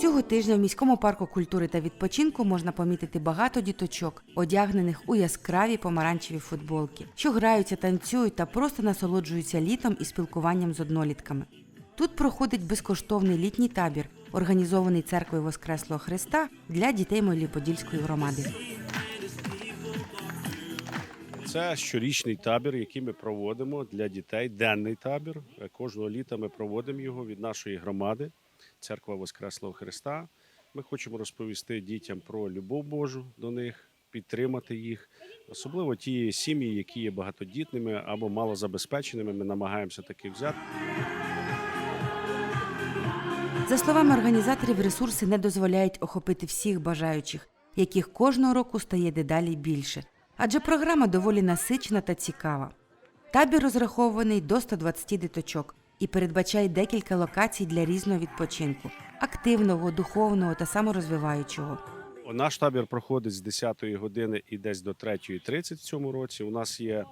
Цього тижня в міському парку культури та відпочинку можна помітити багато діточок, одягнених у яскраві помаранчеві футболки, що граються, танцюють та просто насолоджуються літом і спілкуванням з однолітками. Тут проходить безкоштовний літній табір, організований церквою Воскреслого Христа для дітей Меліподільської громади. Це щорічний табір, який ми проводимо для дітей. Денний табір. Е, Кожного літа ми проводимо його від нашої громади, церква Воскреслого Христа. Ми хочемо розповісти дітям про любов Божу до них, підтримати їх, особливо ті сім'ї, які є багатодітними або малозабезпеченими. Ми намагаємося таких взяти. За словами організаторів, ресурси не дозволяють охопити всіх бажаючих, яких кожного року стає дедалі більше. Адже програма доволі насичена та цікава. Табір розрахований до 120 діточок і передбачає декілька локацій для різного відпочинку активного, духовного та саморозвиваючого. Наш табір проходить з 10 години і десь до 3.30 в цьому році. У нас є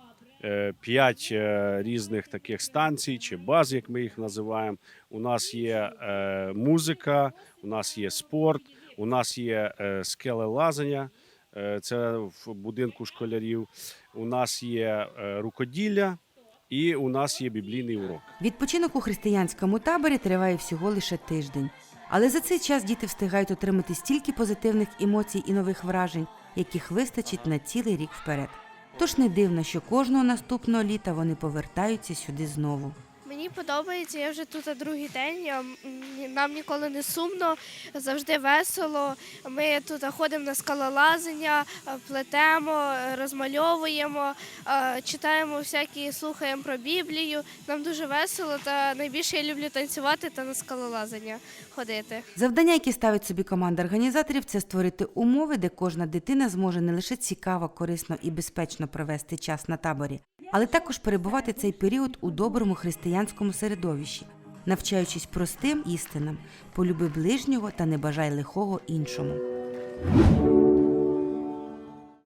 е, п'ять е, різних таких станцій чи баз, як ми їх називаємо. У нас є е, музика, у нас є спорт, у нас є скелелазання. Е, Це в будинку школярів. У нас є е, рукоділля і у нас є біблійний урок. Відпочинок у християнському таборі триває всього лише тиждень. Але за цей час діти встигають отримати стільки позитивних емоцій і нових вражень, яких вистачить на цілий рік вперед. Тож не дивно, що кожного наступного літа вони повертаються сюди знову. Мені подобається, я вже тут другий день. Нам ніколи не сумно, завжди весело. Ми тут ходимо на скалолазання, е, плетемо, розмальовуємо, е, читаємо всякі, слухаємо про Біблію. Нам дуже весело, та найбільше я люблю танцювати та на скалолазання ходити. Завдання, які ставить собі команда організаторів, це створити умови, де кожна дитина зможе не лише цікаво, корисно і безпечно провести час на таборі, але також перебувати цей період у доброму християнському середовищі, навчаючись простим істинам, полюби ближнього та не бажай лихого іншому.